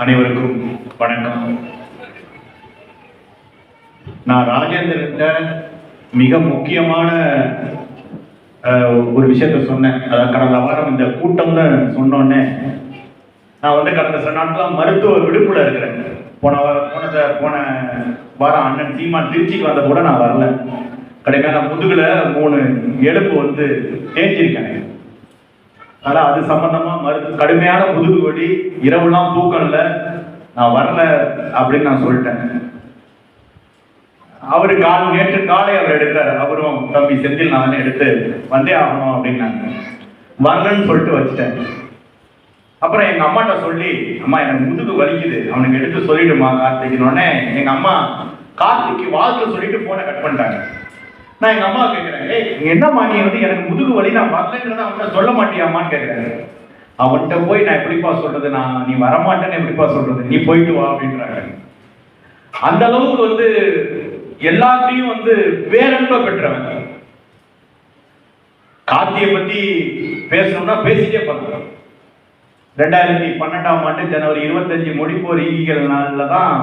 அனைவருக்கும் வணக்கம். நான் ராஜேந்திரன்ட்ட மிக முக்கியமான ஒரு விஷயத்த சொன்னேன். அதாவது கடந்த வாரம் இந்த கூட்டம்னு சொன்னோன்னே நான் வந்து கடந்த சில நாட்களாக மருத்துவ விடுப்புல இருக்கிறேன். போன வாரம் போன போன வாரம் அண்ணன் சீமான் திருச்சிக்கு வந்த கூட நான் வரல. கடைக்கான முதுகில் மூணு எலும்பு வந்து தேய்ச்சிருக்கேன் அதனால அது சம்பந்தமா மருந்து கடுமையான முதுகு வலி இரவுலாம் தூக்கம் நான் வரல அப்படின்னு நான் சொல்லிட்டேன். அவரு கால் நேற்று காலை அவர் எடுத்தார். அவரும் தம்பி செந்தில் நான் எடுத்து வந்தே ஆகணும் அப்படின்னாங்க. வரலன்னு சொல்லிட்டு வச்சுட்டேன். அப்புறம் எங்க அம்மாட்ட சொல்லி அம்மா எனக்கு முதுகு வலிக்குது. அவனுக்கு எடுத்து சொல்லிடுமா கார்த்திக்னோடனே எங்க அம்மா கார்த்திக்கு வாழ்த்து சொல்லிட்டு போனை கட் பண்ணிட்டாங்க. நான் எங்க அம்மா கேட்கிறேன் ஏய் என்னம்மா நீ வந்து எனக்கு முதுகு வலி நான் வரலைங்கிறத அவன்கிட்ட சொல்ல மாட்டியாமான்னு கேட்கிறேன் அவன்கிட்ட போய் நான் எப்படிப்பா சொல்றது? நான் நீ வரமாட்டேன்னு எப்படிப்பா சொல்றது? நீ போயிட்டு வா அப்படின்றாங்க. அந்த அளவுக்கு வந்து எல்லாத்தையும் வந்து வேறென்ப பெற்றவன். கார்த்தியை பத்தி பேசணும்னா பேசிட்டே போகலாம் ரெண்டாயிரத்தி பன்னெண்டாம் ஆண்டு ஜனவரி இருபத்தஞ்சு மொழிப்போர் ஈகிகள் நாளில் தான்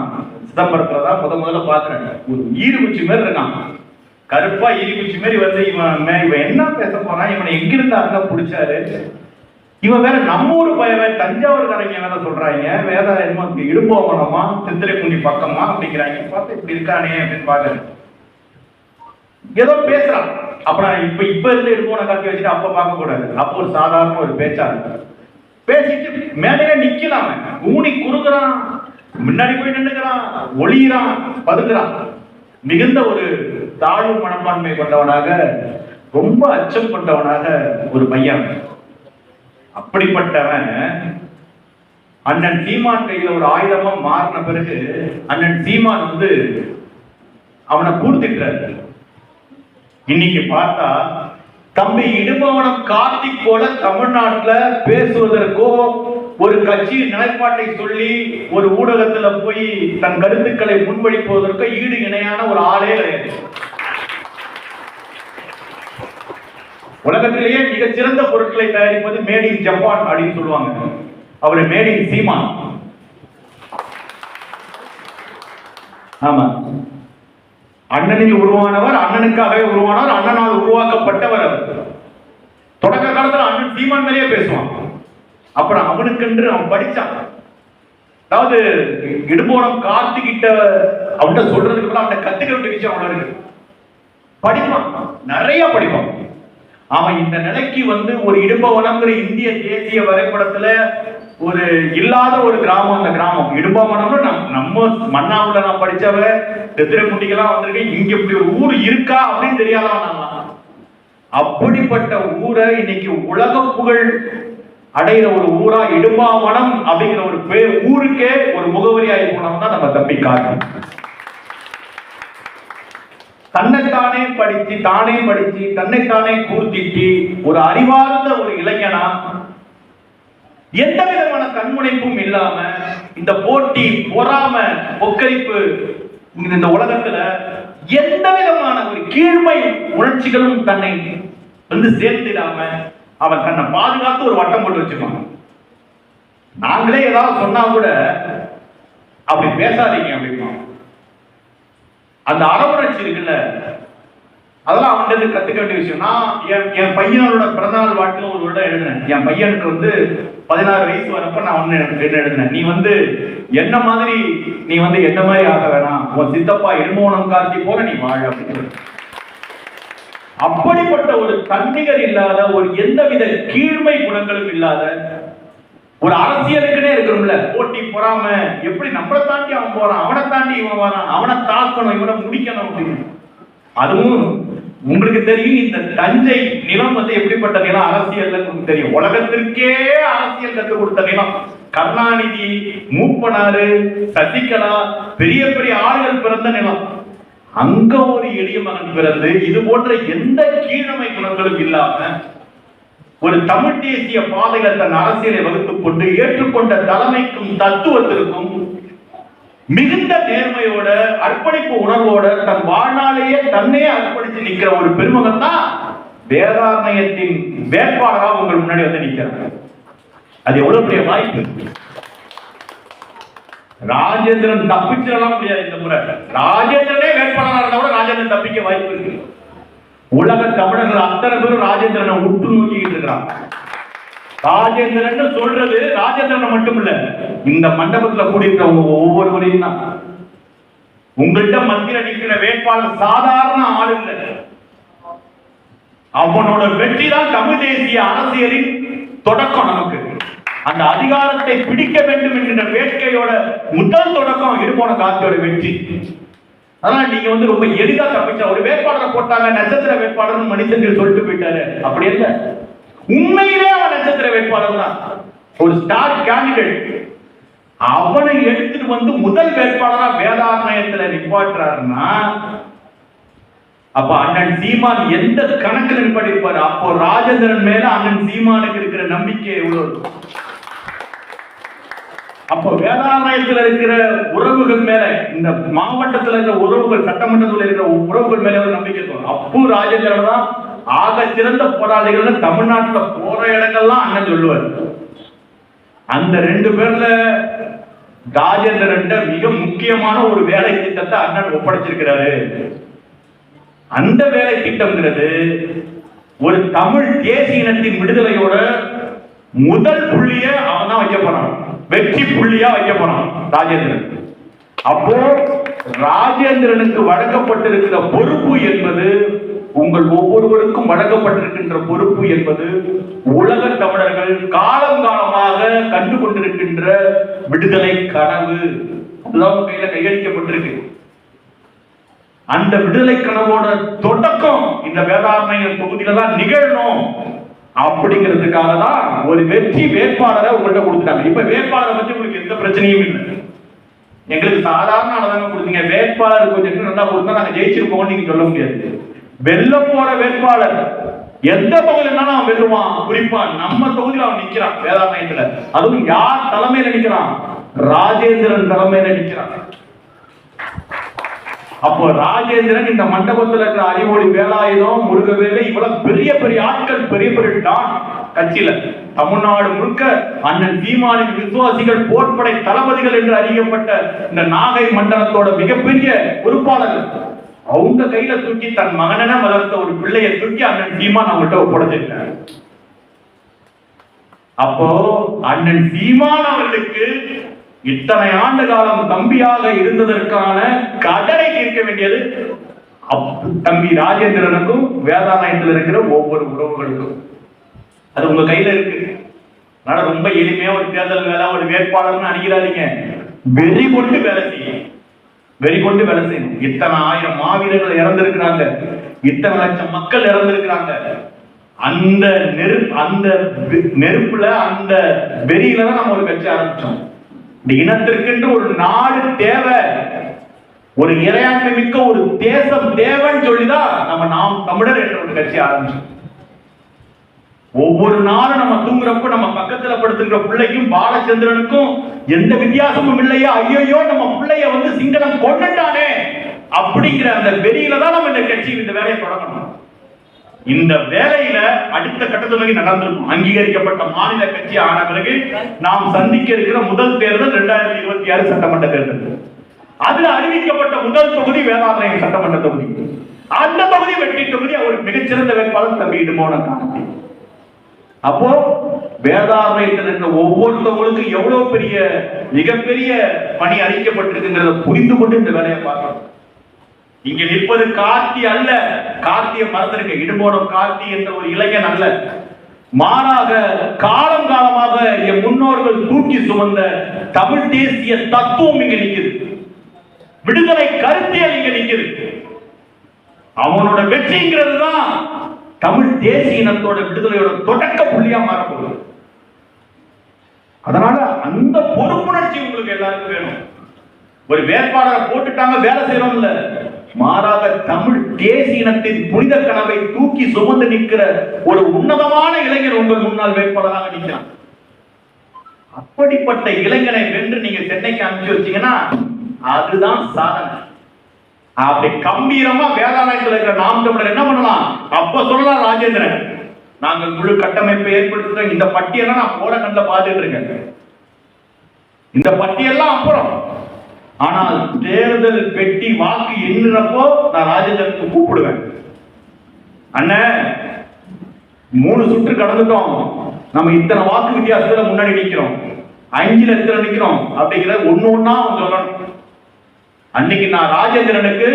சிதம்பரத்தில் தான் முத முதல்ல பாக்குறேன் ஒரு ஈருகுச்சி மாதிரி இருக்கான். கருப்பா ஈருகுச்சி மாதிரி வந்து இவன் இவன் என்ன பேச போறான்? இவனை எங்கிருந்து அங்க பிடிச்சாரு? இவன் வேற நம்ம ஊர் பையன் தஞ்சாவூர் கரைங்க வேற சொல்றாங்க? வேற என்னமோ இடும்போவனமா சித்திரைக்குண்டி பக்கமா அப்படிங்கிறாங்க. பார்த்து இப்படி இருக்கானே அப்படின்னு பாக்குறேன் ஏதோ பேசுறான். அப்ப நான் இப்ப இப்ப இருந்து எடுப்போன கட்டி வச்சுட்டு அப்ப பார்க்க கூடாது. அப்போ ஒரு சாதாரண ஒரு பேச்சாளர் பேசிட்டு மேடையில நிக்கலாம் ஊனி குறுகுறான். முன்னாடி போய் நின்னுக்கிறான். ஒளியிறான். பதுங்குறான். மிகுந்த ஒரு தாழ்வு மனப்பான்மை கொண்டவனாக ரொம்ப அச்சம் கொண்டவனாக ஒரு பையன். அப்படிப்பட்டவன் அண்ணன் சீமான் கையில ஒரு ஆயுதமா மாறின பிறகு அண்ணன் சீமான் வந்து அவனை கூர்த்திட்டாரு இன்னைக்கு பார்த்தா தம்பி இடுபவனம் கார்த்திக் போல தமிழ்நாட்டுல பேசுவதற்கோ ஒரு கட்சியின் நிலைப்பாட்டை சொல்லி ஒரு ஊடகத்துல போய் தன் கருத்துக்களை முன்வழிப்பதற்கு ஈடு இணையான ஒரு ஆளே கிடையாது. உலகத்திலேயே மிகச்சிறந்த பொருட்களை தயாரிப்பது மேட் இன் ஜப்பான் அப்படின்னு சொல்லுவாங்க. அவர் மேட் இன் சீமான் ஆமா. அண்ணனில் உருவானவர் அண்ணனுக்காகவே உருவானவர் அண்ணனால் உருவாக்கப்பட்டவர் அவர். தொடக்க காலத்தில் அண்ணன் சீமான் மேலேயே பேசுவான். அப்புறம் அவனுக்கென்று அவன் படிச்சான். அதாவது இடுபோனம் காத்துக்கிட்ட அவன்கிட்ட சொல்றதுக்கு கூட அவன் கத்துக்க வேண்டிய விஷயம் அவ்வளவு இருக்கு படிப்பான். நிறைய படிப்பான். அவன் இந்த நிலைக்கு வந்து ஒரு இடும்பவனம்ங்கிற இந்திய தேசிய வரைபடத்துல ஒரு இல்லாத ஒரு கிராமம் அந்த கிராமம். இடும்பவனம்னு நம் நம்ம மண்ணாவுல நான் படிச்சவ திருத்திரக்குண்டிக்கெல்லாம் வந்திருக்கேன். இங்க இப்படி ஒரு ஊர் இருக்கா அப்படின்னு தெரியாதவன் நான். அப்படிப்பட்ட ஊரை இன்னைக்கு உலக புகழ் அடைகிற ஒரு ஊரா இடும்பாவனம் அப்படிங்கிற ஒரு பேர் ஊருக்கே ஒரு முகவரியாகி போனவன் தான் நம்ம தம்பி காட்டு தன்னைத்தானே படிச்சு தானே படிச்சு தன்னைத்தானே கூர்த்திட்டு ஒரு அறிவார்ந்த ஒரு இளைஞனா எந்த விதமான கண்முனைப்பும் இல்லாம இந்த போட்டி பொறாம ஒக்கரிப்பு இந்த உலகத்துல எந்த விதமான ஒரு கீழ்மை உணர்ச்சிகளும் தன்னை வந்து சேர்த்திடாம அவன் தன்னை பாதுகாத்து ஒரு வட்டம் போட்டு வச்சுப்பான் நாங்களே ஏதாவது சொன்னா கூட அப்படி பேசாதீங்க அப்படிமா அந்த அரவணைச்சி இருக்குல்ல அதெல்லாம் அவன்கிட்ட கத்துக்க வேண்டிய விஷயம். நான் என் என் பையனோட பிறந்தநாள் வாழ்க்கையில் ஒரு வருடம் எழுதினேன். என் பையனுக்கு வந்து பதினாறு வயசு வரப்ப நான் ஒன்று என்ன எழுதினேன். நீ வந்து என்ன மாதிரி நீ வந்து என்ன மாதிரி ஆக வேணாம்? உன் சித்தப்பா எண்மோனம் கார்த்தி போல நீ வாழ அப்படின்னு அப்படிப்பட்ட ஒரு தன்னிகர் இல்லாத ஒரு எந்தவித கீழ்மை குணங்களும் இல்லாத ஒரு அரசியலுக்குனே இருக்கணும்ல போட்டி பொறாம எப்படி நம்மளை தாண்டி அவன் போறான் அவனை தாண்டி இவன் வரான் அவனை தாக்கணும் இவனை முடிக்கணும் அப்படின்னு. அதுவும் உங்களுக்கு தெரியும் இந்த தஞ்சை நிலம் வந்து எப்படிப்பட்ட நிலம்? அரசியல் உங்களுக்கு தெரியும். உலகத்திற்கே அரசியல் கற்றுக் கொடுத்த நிலம். கருணாநிதி மூப்பனாறு சசிகலா பெரிய பெரிய ஆளுகள் பிறந்த நிலம். அங்க ஒரு எளிய மகன் பிறந்து இது போன்ற எந்த கீழமை குணங்களும் இல்லாம ஒரு தமிழ் தேசிய பாதையில தன் அரசியலை வகுத்துக் கொண்டு ஏற்றுக்கொண்ட தலைமைக்கும் தத்துவத்திற்கும் மிகுந்த நேர்மையோட அர்ப்பணிப்பு உணர்வோட தன் வாழ்நாளையே தன்னையே அர்ப்பணித்து நிக்கிற ஒரு பெருமகன் தான் வேதாரண்யத்தின் வேட்பாளராக உங்கள் முன்னாடி வந்து நிற்கிறார் அது எவ்வளவு பெரிய வாய்ப்பு? ராஜேந்திரன் தப்பிச்சிடலாம் முடியாது இந்த முறை. ராஜேந்திரனே வேட்பாளராக இருந்தா கூட ராஜேந்திரன் தப்பிக்க வாய்ப்பு இருக்கு. உலக தமிழர்கள் அத்தனை பேரும் ராஜேந்திரனை உற்று நோக்கிட்டு இருக்கிறாங்க. ராஜேந்திரன் சொல்றது ராஜேந்திரனை மட்டும் இல்ல இந்த மண்டபத்துல கூடியிருக்கிறவங்க ஒவ்வொருவரையும் தான். உங்கள்கிட்ட மத்தியில் நிற்கிற வேட்பாளர் சாதாரண ஆள் இல்லை. அவனோட வெற்றி தான் தமிழ் தேசிய அரசியலின் தொடக்கம் நமக்கு. அந்த அதிகாரத்தை பிடிக்க வேண்டும் என்கின்ற வேட்கையோட முதல் தொடக்கம் இருப்போன காத்தியோட வெற்றி. அதனால நீங்க வந்து ரொம்ப எளிதா தப்பிச்ச ஒரு வேட்பாளரை போட்டாங்க நட்சத்திர வேட்பாளர் மனிதர்கள் சொல்லிட்டு போயிட்டாரு. அப்படி இல்ல. உண்மையிலே அவன் நட்சத்திர வேட்பாளர் தான். ஒரு ஸ்டார் கேண்டிடேட் அவனை எடுத்துட்டு வந்து முதல் வேட்பாளரா வேதாரண்யத்துல நிப்பாட்டுறாருன்னா அப்ப அண்ணன் சீமான் எந்த கணக்குல நிப்பாட்டிருப்பாரு? அப்போ ராஜேந்திரன் மேல அண்ணன் சீமானுக்கு இருக்கிற நம்பிக்கை எவ்வளவு அப்போ வேதாரண்யத்தில் இருக்கிற உறவுகள் மேல இந்த மாவட்டத்தில் இருக்கிற உறவுகள் சட்டமன்றத்தில் இருக்கிற உறவுகள் மேல ஒரு நம்பிக்கை தோணும். அப்பு ராஜேந்திரன் தான் ஆக சிறந்த போராளிகள் தமிழ்நாட்டில் போற இடங்கள்லாம் அண்ணன் சொல்லுவார். அந்த ரெண்டு பேர்ல ராஜேந்திரன் மிக முக்கியமான ஒரு வேலை திட்டத்தை அண்ணன் ஒப்படைச்சிருக்கிறாரு. அந்த வேலை திட்டம்ங்கிறது ஒரு தமிழ் தேசிய இனத்தின் விடுதலையோட முதல் புள்ளிய அவன் தான் வைக்க போறான். வெற்றி புள்ளியா வைக்க போறான் ராஜேந்திரன். அப்போ ராஜேந்திரனுக்கு வழங்கப்பட்டிருக்கிற பொறுப்பு என்பது உங்கள் ஒவ்வொருவருக்கும் வழங்கப்பட்டிருக்கின்ற பொறுப்பு என்பது உலக தமிழர்கள் காலம் காலமாக கண்டு கொண்டிருக்கின்ற விடுதலை கனவு. அதுதான் கையில கையளிக்கப்பட்டிருக்கு. அந்த விடுதலை கனவோட தொடக்கம் இந்த வேதாரண்ய தொகுதியில தான் நிகழணும். அப்படிங்கிறதுக்காக தான் ஒரு வெற்றி வேட்பாளரை உங்கள்ட்ட கொடுத்துட்டாங்க. இப்ப வேட்பாளரை பத்தி உங்களுக்கு எந்த பிரச்சனையும் இல்லை. எங்களுக்கு சாதாரண அளதாங்க கொடுத்தீங்க. வேட்பாளர் கொஞ்சம் நல்லா கொடுத்தா நாங்க ஜெயிச்சிருப்போம்னு நீங்க சொல்ல முடியாது. வெல்ல போற வேட்பாளர் எந்த பகுதியிலும் அவன் வெல்லுவான் குறிப்பா நம்ம தொகுதியில் அவன் நிக்கிறான் வேதாரண்யத்துல அதுவும் யார் தலைமையில நிக்கிறான்? ராஜேந்திரன் தலைமையில நிக்கிறான். அப்போ ராஜேந்திரன் இந்த மண்டபத்துல இருக்கிற அறிவொளி வேலாயுதம் முருகவேலை இவ்வளவு பெரிய பெரிய ஆட்கள் பெரிய பெரிய டான் கட்சியில. தமிழ்நாடு முழுக்க அண்ணன் சீமானின் விசுவாசிகள் போர்படை தளபதிகள் என்று அறியப்பட்ட இந்த நாகை மண்டலத்தோட மிகப்பெரிய பொறுப்பாளர்கள். அவங்க கையில தூக்கி தன் மகனென வளர்த்த ஒரு பிள்ளையை தூக்கி அண்ணன் சீமான் அவங்கள்ட்ட ஒப்படைச்சிருக்காரு. அப்போ அண்ணன் சீமான் அவர்களுக்கு இத்தனை ஆண்டு காலம் தம்பியாக இருந்ததற்கான கடனை தீர்க்க வேண்டியது அப்- தம்பி ராஜேந்திரனுக்கும் வேதாலயத்தில் இருக்கிற ஒவ்வொரு உறவுகளுக்கும். அது உங்க கையில இருக்கு. அதனால ரொம்ப எளிமையா ஒரு தேர்தல் வேலை ஒரு வேட்பாளர்னு அணுகிறாதீங்க வெறி கொண்டு வேலை செய்யும் வெறி கொண்டு வேலை செய்யணும் இத்தனை ஆயிரம் மாவீரர்கள் இறந்திருக்கிறாங்க. இத்தனை லட்சம் மக்கள் இறந்திருக்கிறாங்க. அந்த நெருப்பு அந்த நெருப்புல அந்த வெறியில தான் நம்ம ஒரு கட்சி ஆரம்பிச்சோம். இந்த இனத்திற்கென்று ஒரு நாடு தேவை. ஒரு இறையாண்மை மிக்க ஒரு தேசம் தேவைன்னு சொல்லிதான் நம்ம நாம் தமிழர் என்ற ஒரு கட்சி ஆரம்பிச்சோம். ஒவ்வொரு நாளும் நம்ம தூங்குறப்ப நம்ம பக்கத்துல படுத்துக்கிற பிள்ளைக்கும் பாலச்சந்திரனுக்கும் எந்த வித்தியாசமும் இல்லையா? ஐயோ நம்ம பிள்ளைய வந்து சிங்களம் கொண்டுட்டானே அப்படிங்கிற அந்த வெறியில தான் நம்ம இந்த கட்சி இந்த வேலையை தொடங்கணும். இந்த வேலையில அடுத்த கட்டத்துறை நோக்கி நடந்திருக்கும். அங்கீகரிக்கப்பட்ட மாநில கட்சி ஆன பிறகு நாம் சந்திக்க இருக்கிற முதல் தேர்தல் இரண்டாயிரத்தி இருபத்தி ஆறு சட்டமன்ற தேர்தல். அதுல அறிவிக்கப்பட்ட முதல் தொகுதி வேதாலயம் சட்டமன்ற தொகுதி. அந்த தொகுதி வெற்றி தொகுதி அவர் மிகச்சிறந்த வேட்பாளர் தம்பி இடுமோன காந்தி அப்போ வேதாரண்யத்தில் இருக்கிற ஒவ்வொருத்தவங்களுக்கும் எவ்வளவு பெரிய மிகப்பெரிய பணி அளிக்கப்பட்டிருக்குங்கிறத புரிந்து கொண்டு இந்த வேலையை பார்க்கணும். இங்க நிற்பது கார்த்தி அல்ல. கார்த்திய மறந்திருக்க இடுபோடும் கார்த்தி என்ற ஒரு இளைஞன் அல்ல. மாறாக காலம் காலமாக என் முன்னோர்கள் தூக்கி சுமந்த தமிழ் தேசிய தத்துவம் இங்க நிற்குது. விடுதலை கருத்தியல் இங்க நிற்குது. அவனோட வெற்றிங்கிறது தான் தமிழ் தேசிய இனத்தோட விடுதலையோட தொடக்க புள்ளியா மாறப்போகுது. அதனால அந்த பொறுப்புணர்ச்சி உங்களுக்கு எல்லாருக்கும் வேணும். ஒரு வேட்பாளரை போட்டுட்டாங்க வேலை செய்யணும் இல்லை மாறாக தமிழ் தேசிய இனத்தின் புனித கனவை தூக்கி சுமந்து நிற்கிற ஒரு உன்னதமான இளைஞர் உங்கள் முன்னால் வேட்பாளராக நிற்கிறான் அப்படிப்பட்ட இளைஞனை வென்று நீங்க சென்னைக்கு அனுப்பிச்சு வச்சீங்கன்னா அதுதான் சாதனை. அப்படி கம்பீரமா வேதாலயத்தில் இருக்கிற நாம் தமிழர் என்ன பண்ணலாம்? அப்ப சொல்லலாம் ராஜேந்திரன் நாங்கள் முழு கட்டமைப்பை ஏற்படுத்துறோம். இந்த பட்டியெல்லாம் நான் போட கண்ணில் பார்த்துட்டு இருக்கேன். இந்த பட்டியெல்லாம் அப்புறம். ஆனால் தேர்தல் பெட்டி வாக்கு எண்ணுறப்போ நான் ராஜேந்திரனுக்கு கூப்பிடுவேன். அண்ணன் மூணு சுற்று கடந்துட்டோம். நம்ம இத்தனை வாக்கு வித்தியாசத்துல முன்னாடி நிக்கிறோம். அஞ்சுல எத்தனை நிக்கிறோம்? அப்படிங்கிற ஒன்னு ஒன்னா அவன் சொல்லணும். அன்னைக்கு நான் ராஜேந்திரனுக்கு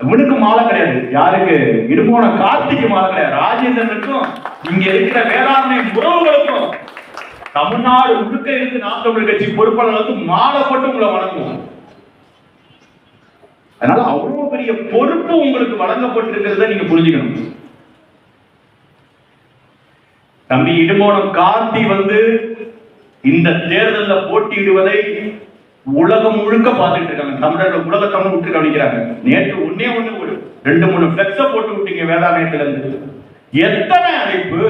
இவனுக்கு மாலை கிடையாது. யாருக்கு? இடுபோன கார்த்திக்கு மாலை கிடையாது. ராஜேந்திரனுக்கும் இங்க இருக்கிற வேளாண்மை உறவுகளுக்கும் தமிழ்நாடு முழுக்க இருந்து நாம் தமிழர் கட்சி பொறுப்பாளர் வந்து மாலை போட்டு உங்களை வணங்குவோம். அதனால அவ்வளவு பெரிய பொறுப்பு உங்களுக்கு வழங்கப்பட்டிருக்கிறத நீங்க புரிஞ்சுக்கணும். தம்பி இடுமோனம் கார்த்தி வந்து இந்த தேர்தலில் போட்டியிடுவதை உலகம் முழுக்க பார்த்துட்டு இருக்காங்க. தமிழர்கள் உலக தமிழ் விட்டு கவனிக்கிறாங்க. நேற்று ஒன்னே ஒண்ணு ஒரு ரெண்டு மூணு பிளெக்ஸ போட்டு விட்டீங்க வேதாலயத்துல இருந்து எத்தனை அழைப்பு?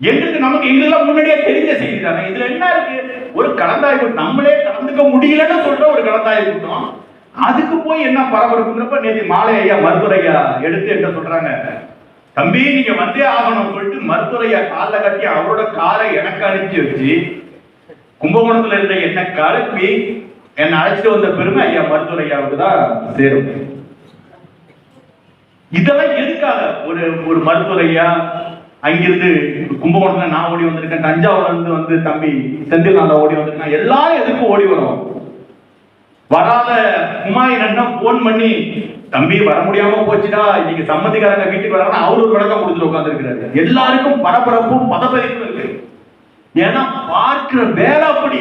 எங்களுக்கு நமக்கு இதெல்லாம் முன்னாடியே தெரிஞ்ச செய்தி தானே? இதுல என்ன இருக்கு? ஒரு கலந்தாய்வு நம்மளே கலந்துக்க முடியலன்னு சொல்ற ஒரு கலந்தாய்வு கூட்டம் அதுக்கு போய் என்ன பரபரப்புங்கிறப்ப நேற்று மாலை ஐயா மருத்துவர் எடுத்து என்ன சொல்றாங்க. தம்பி நீங்க வந்தே ஆகணும் சொல்லிட்டு மருத்துவர் ஐயா காலில் கட்டி அவரோட காலை எனக்கு அனுப்பிச்சு வச்சு கும்பகோணத்துல இருந்த என்ன கலப்பி என்னை அழைச்சிட்டு வந்த பெருமை ஐயா மருத்துவரையாவுக்கு தான் சேரும். இதெல்லாம் எதுக்காக ஒரு ஒரு மருத்துவர் அங்கிருந்து கும்பகோணத்துல நான் ஓடி வந்திருக்கேன். தஞ்சாவூர்ல இருந்து வந்து தம்பி செந்தில் நான் ஓடி வந்திருக்கேன். எல்லாரும் எதுக்கும் ஓடி வரும்? வராத அண்ணன் போன் பண்ணி தம்பி வர முடியாம போச்சுடா. இன்னைக்கு சம்மதிக்காரங்க வீட்டுக்கு வராங்கன்னா அவரு ஒரு விளக்கம் கொடுத்துட்டு உட்காந்துருக்கிறாரு எல்லாருக்கும் பரபரப்பும் பதப்பதிப்பும் இருக்கு. ஏன்னா பார்க்கிற வேலை அப்படி.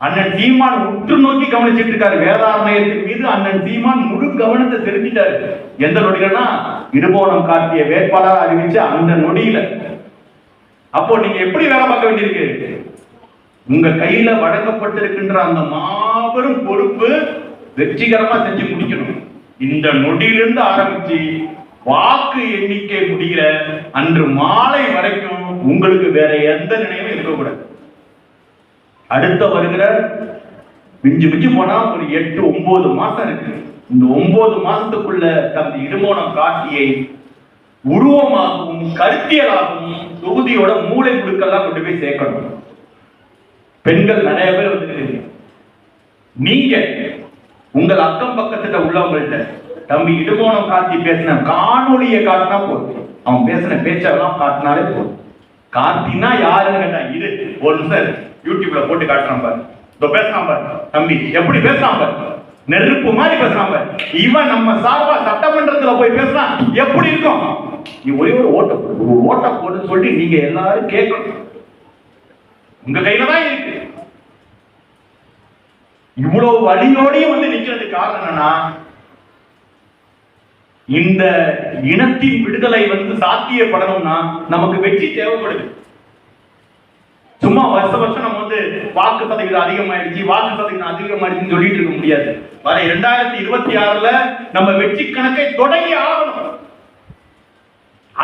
அண்ணன் சீமான் உற்று நோக்கி கவனிச்சுட்டு இருக்காரு. வேதாரண்யத்தின் மீது அண்ணன் சீமான் முழு கவனத்தை செலுத்திட்டாரு. எந்த நொடிகள்னா இடுபோனம் காட்டிய வேட்பாளர் அறிவிச்சு அந்த நொடியில. அப்போ நீங்க எப்படி வேலை பார்க்க வேண்டியிருக்கு? உங்க கையில வழங்கப்பட்டிருக்கின்ற அந்த மாபெரும் பொறுப்பு வெற்றிகரமா செஞ்சு முடிக்கணும். இந்த நொடியிலிருந்து ஆரம்பிச்சு வாக்கு எண்ணிக்கை முடிகிற அன்று மாலை வரைக்கும் உங்களுக்கு வேற எந்த நினைவும் இருக்கக்கூடாது. அடுத்த வருகிற மிஞ்சி மிஞ்சி போனா ஒரு எட்டு ஒன்பது மாசம் இருக்கு. இந்த ஒன்பது மாசத்துக்குள்ள தம்பி இடுமோனம் காட்சியை உருவமாகவும் கருத்தியலாகவும் தொகுதியோட மூளை முடுக்கெல்லாம் கொண்டு போய் சேர்க்கணும். பெண்கள் நிறைய பேர் வந்து நீங்க உங்கள் அக்கம் பக்கத்துல உள்ளவங்கள்ட்ட தம்பி இடுமோனம் காட்சி பேசின காணொலியை காட்டினா போதும். அவன் பேசின பேச்செல்லாம் காட்டினாலே போதும். காட்டினா யாருன்னு கேட்டா இது ஒரு நிமிஷம் யூடியூப்ல போட்டு காட்டுறான் பாரு. இதோ பேசுறான் பாரு. தம்பி எப்படி பேசுறான் பாரு? நெருப்பு மாதிரி பேசுறான் பாரு. இவன் நம்ம சார்பா சட்டமன்றத்துல போய் பேசுறான் எப்படி இருக்கும்? நீ ஒரே ஒரு ஓட்ட போடு. ஒரு ஓட்ட போட்டு சொல்லி நீங்க எல்லாரும் கேட்கணும். உங்க கையில தான் இருக்கு. இவ்வளவு வழியோடையும் வந்து நிக்கிறது காரணம் என்னன்னா இந்த இனத்தின் விடுதலை வந்து சாத்தியப்படணும்னா நமக்கு வெற்றி தேவைப்படுது. சும்மா வருஷ வருஷம் நம்ம வந்து வாக்கு சதவீதம் அதிகமாயிடுச்சு வாக்கு சதவீதம் அதிகமாயிடுச்சுன்னு சொல்லிட்டு இருக்க முடியாது. வர இரண்டாயிரத்தி இருபத்தி ஆறுல நம்ம வெற்றி கணக்கை தொடங்கி ஆகணும்.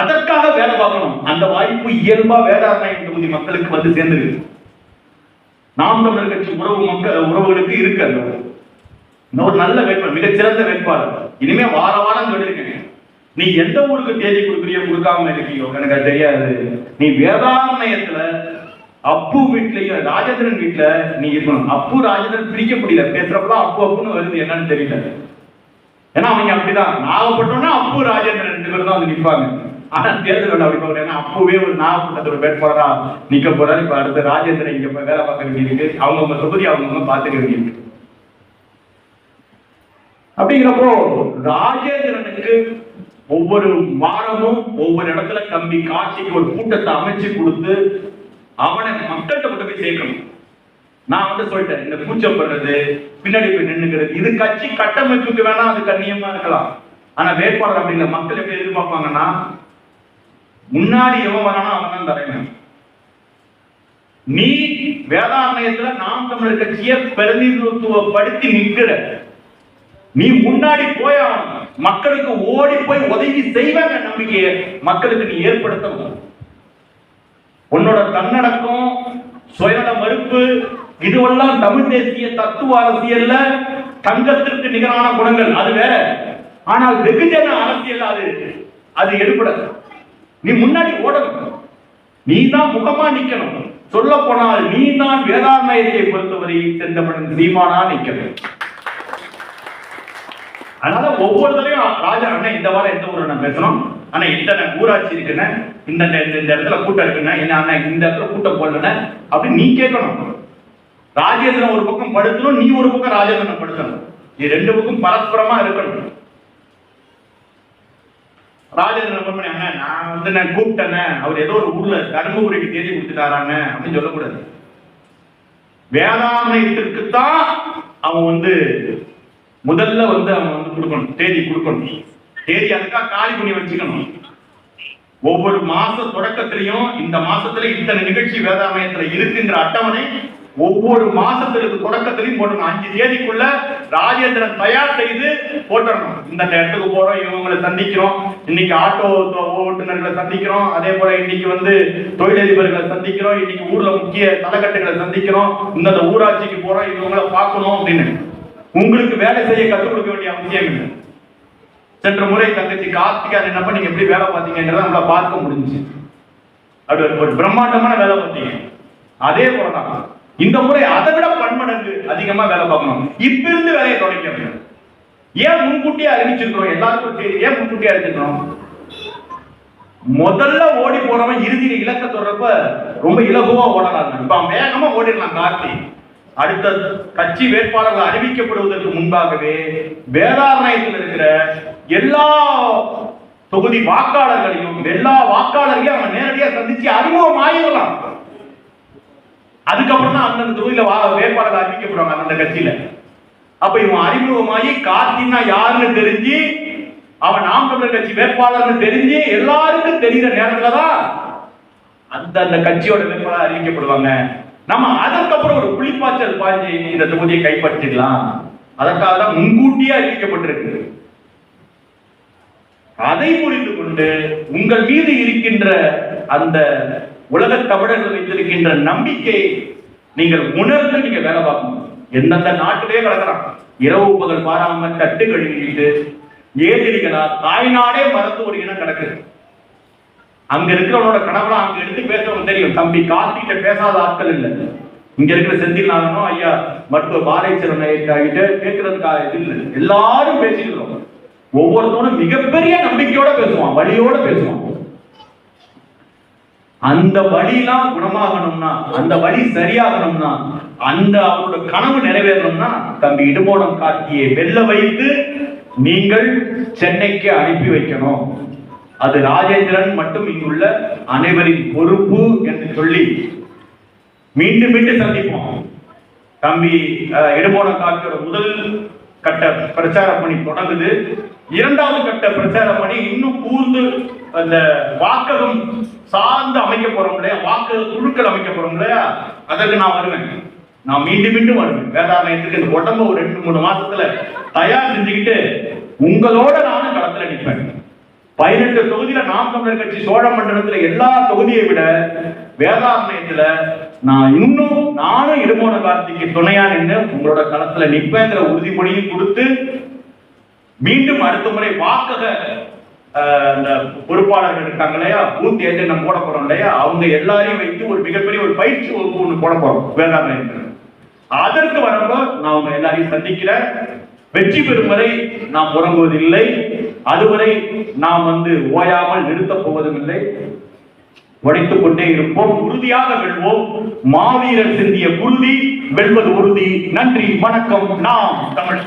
அதற்காக வேலை பார்க்கணும். அந்த வாய்ப்பு இயல்பா வேதாரண்யம் தொகுதி மக்களுக்கு வந்து சேர்ந்துருக்கு நாம் தமிழர் கட்சி உறவு மக்கள் உறவுகளுக்கு இருக்கு அந்த இன்னும் ஒரு நல்ல வேட்பாளர் மிகச்சிறந்த வேட்பாளர். இனிமே வார வாரம் சொல்லியிருக்கேன் நீ எந்த ஊருக்கு தேதி கொடுக்குறியோ கொடுக்காம இருக்கியோ எனக்கு அது தெரியாது. நீ வேதாரண்யத்துல அப்பு வீட்லயும் ராஜேந்திரன் வீட்டுல நீ இருக்கணும். அப்பு ராஜேந்திரன் பிரிக்க முடியல பேசுறப்பலாம் அப்பு அப்புன்னு வருது. என்னன்னு தெரியல. ஏன்னா அவங்க அப்படிதான். நாகப்பட்டோம்னா அப்பு ராஜேந்திரன் ரெண்டு பேரும் தான் வந்து நிற்பாங்க ஆனா தேர்தல் அப்படி பார்க்கல ஏன்னா அப்பவே ஒரு நாகப்பட்டத்தோட வேட்பாளரா நிக்க போறாரு. இப்ப அடுத்து ராஜேந்திரன் இங்க வேலை பார்க்க வேண்டியிருக்கு. அவங்கவுங்க தொகுதி அவங்கவுங்க பாத்துக்க வேண்டியிருக்கு. அப்படிங்கிறப்போ ராஜேந்திரனுக்கு ஒவ்வொரு வாரமும் ஒவ்வொரு இடத்துல கம்பி காட்சிக்கு ஒரு கூட்டத்தை அமைச்சு கொடுத்து அவனை மக்கள்கிட்ட கொண்டு போய் சேர்க்கணும். நான் வந்து சொல்லிட்டேன் இந்த கூச்சப்படுறது பின்னாடி போய் நின்னுக்கிறது இது கட்சி கட்டமைப்புக்கு வேணா அது கண்ணியமா இருக்கலாம். ஆனா வேட்பாளர் அப்படிங்கிற மக்கள் எப்படி எதிர்பார்ப்பாங்கன்னா முன்னாடி எவன் வரானோ அவன் தான் தலைவன். நீ வேதாரணயத்துல நாம் தமிழர் கட்சியை பிரதிநிதித்துவப்படுத்தி நிற்கிற நீ முன்னாடி போய் அவன் மக்களுக்கு ஓடி போய் உதவி செய்வாங்க நம்பிக்கையை மக்களுக்கு நீ ஏற்படுத்தணும். உன்னோட தன்னடக்கம் சுயநல மறுப்பு இதுவெல்லாம் தமிழ் தேசிய தத்துவ அரசியல்ல தங்கத்திற்கு நிகரான குணங்கள். அது வேற. ஆனால் வெகுஜன அரசியல் அது அது எடுபட நீ முன்னாடி ஓடணும். நீ தான் முகமா நிக்கணும். சொல்ல போனால் நீ தான் வேதாரணயத்தை பொறுத்தவரை செந்தமிழன் நீமானா நிக்கணும் அதனால ஒவ்வொரு தடையும் ராஜா அண்ணன் இந்த வாரம் எந்த ஊர் நான் பேசணும்? ஆனா இத்தனை ஊராட்சி இருக்குன்னு இந்த இந்த- இந்த இடத்துல கூட்டம் இருக்குன்னா என்ன அண்ணன் இந்த இடத்துல கூட்டம் போடலன்னு அப்படி நீ கேட்கணும். ராஜேந்திரன் ஒரு பக்கம் படுத்தணும் நீ ஒரு பக்கம் ராஜேந்திரன் படுத்தணும் நீ ரெண்டு பக்கம் பரஸ்பரமா இருக்கணும். ராஜேந்திரன் பண்ணி அண்ணா நான் வந்து நான் கூப்பிட்டேனே அவர் ஏதோ ஒரு ஊர்ல தர்மபுரிக்கு தேதி கொடுத்துட்டாராங்க அப்படின்னு சொல்லக்கூடாது. வேதாரணயத்திற்கு தான் அவன் வந்து முதல்ல வந்து அவன் வந்து கொடுக்கணும் தேதி கொடுக்கணும். தேதி அதுக்காக காலி பண்ணி வச்சுக்கணும். ஒவ்வொரு மாச தொடக்கத்திலையும் இந்த மாசத்துல இத்தனை நிகழ்ச்சி வேதாமயத்துல இருக்குங்கிற அட்டவணை ஒவ்வொரு மாசத்திற்கு தொடக்கத்திலையும் போட்டணும் அஞ்சு தேதிக்குள்ள ராஜேந்திரன் தயார் செய்து போட்டணும் இந்த இடத்துக்கு போறோம் இவங்களை சந்திக்கிறோம். இன்னைக்கு ஆட்டோ ஓட்டுநர்களை சந்திக்கிறோம். அதே போல இன்னைக்கு வந்து தொழிலதிபர்களை சந்திக்கிறோம். இன்னைக்கு ஊர்ல முக்கிய தலைக்கட்டுகளை சந்திக்கிறோம். இந்த ஊராட்சிக்கு போறோம். இவங்களை பார்க்கணும் அப்படின்னு. உங்களுக்கு வேலை செய்ய கற்றுக் கொடுக்க வேண்டிய அவசியம் இல்லை. சென்ற முறை தங்கச்சி கார்த்திகா என்ன நீங்க எப்படி வேலை பார்த்தீங்கன்றத நம்மள பார்க்க முடிஞ்சுச்சு. அப்படி ஒரு- பிரம்மாண்டமான வேலை பார்த்தீங்க. அதே போலதான். இந்த முறை அதை விட பன்மடங்கு அதிகமா வேலை பார்க்கணும். இப்ப இருந்து வேலையை தொடங்கணும் ஏன் முன்கூட்டியே அறிவிச்சிருக்கிறோம்? எல்லாருக்கும் சரி ஏன் முன்கூட்டியே அறிவிச்சிருக்கிறோம்? முதல்ல ஓடி போறவன் இறுதியில இலக்க தொடர்ப ரொம்ப இலகுவா ஓடலாம். இப்ப அவன் வேகமா ஓடிடலாம் கார்த்தி. அடுத்த கட்சி வேட்பாளர்கள் அறிவிக்கப்படுவதற்கு முன்பாகவே வேதாரண்யத்தில் இருக்கிற எல்லா தொகுதி வாக்காளர்களையும் எல்லா வாக்காளர்களையும் அவன் நேரடியா சந்திச்சு அறிமுகம் ஆயிடலாம் அதுக்கப்புறம் தான் அந்தந்த தொகுதியில வா- வேட்பாளர்கள் அறிவிக்கப்படுவாங்க அந்தந்த கட்சியில. அப்ப இவன் அறிமுகமாகி கார்த்தினா யாருன்னு தெரிஞ்சு அவன் நாம் தமிழர் கட்சி வேட்பாளர்னு தெரிஞ்சு எல்லாருக்கும் தெரிகிற நேரத்துல தான் அந்த அந்த கட்சியோட வேட்பாளர் அறிவிக்கப்படுவாங்க. நம்ம அதற்கப்புறம் ஒரு புளிப்பாய்ச்சல் பாய்ஞ்சி இந்த தொகுதியை கைப்பற்றிடலாம். அதற்காக தான் முன்கூட்டியே அறிவிக்கப்பட்டிருக்கு அதை புரிந்து கொண்டு உங்கள் மீது இருக்கின்ற அந்த உலக தமிழர்கள் வைத்திருக்கின்ற நம்பிக்கை நீங்கள் உணர்ந்து நீங்க வேலை பார்க்கணும். எந்தெந்த நாட்டிலே கிடக்கிறான் இரவு பகல் பாராம தட்டு கழுவிட்டு ஏதிரிகளா தாய்நாடே மறந்து ஒரு இனம் கிடக்குது. அங்க இருக்கிறவனோட கணவனா அங்க எடுத்து பேசுறவங்க தெரியும். தம்பி கார்த்திகிட்ட பேசாத ஆட்கள் இல்லை. இங்க இருக்கிற செந்தில் ஐயா மருத்துவ பாலேஸ்வரன் ஆகிட்டு கேட்கறதுக்காக இது இல்லை. எல்லாரும் பேசிக்கிறோம் ஒவ்வொருத்தவனும் மிகப்பெரிய நம்பிக்கையோட பேசுவான் வழியோட பேசுவான். அந்த வழியெல்லாம் குணமாகணும்னா அந்த வழி சரியாகணும்னா அந்த அவரோட கனவு நிறைவேறணும்னா தம்பி இடுமோடம் காட்டியை வெல்ல வைத்து நீங்கள் சென்னைக்கு அனுப்பி வைக்கணும். அது ராஜேந்திரன் மட்டும் இங்குள்ள அனைவரின் பொறுப்பு என்று சொல்லி மீண்டும் மீண்டும் சந்திப்போம். தம்பி அஹ், காட்டியோட முதல் கட்ட பிரச்சார பணி தொடங்குது. இரண்டாவது கட்ட பிரச்சாரம் பண்ணி இன்னும் கூர்ந்து அந்த வாக்ககம் சார்ந்து அமைக்க போறோம் இல்லையா? வாக்கு குழுக்கள் அமைக்க போறோம் இல்லையா? அதற்கு நான் வருவேன். நான் மீண்டும் மீண்டும் வருவேன். வேதாரணயத்துக்கு இந்த உடம்ப ஒரு ரெண்டு மூணு மாசத்துல தயார் செஞ்சுக்கிட்டு உங்களோட நானும் களத்துல நிற்பேன். பதினெட்டு தொகுதியில நாம் தமிழர் கட்சி சோழ மண்டலத்துல எல்லா தொகுதியை விட வேதாரண்யத்துல நான் இன்னும் நானும் இடுமோன கார்த்திக்கு துணையா நின்று உங்களோட களத்துல நிற்பேங்கிற உறுதிமொழியும் கொடுத்து மீண்டும் அடுத்த முறை வாக்கக அஹ், அந்த பொறுப்பாளர்கள் இருக்காங்க இல்லையா? பூத் ஏஜென்ட் நம்ம போட போறோம் இல்லையா? அவங்க எல்லாரையும் வைத்து ஒரு மிகப்பெரிய ஒரு பயிற்சி வகுப்பு ஒன்று போட போறோம். வேளாண்மை அதற்கு வரப்போ நான் உங்க எல்லாரையும் சந்திக்கிறேன் வெற்றி பெறும் வரை நாம் உறங்குவதில்லை. அதுவரை நாம் வந்து ஓயாமல் நிறுத்தப் போவதும் இல்லை. உடைத்துக் கொண்டே இருப்போம். உறுதியாக வெல்வோம். மாவீரர் சிந்திய குருதி வெல்வது உறுதி. நன்றி வணக்கம். நாம் தமிழ்.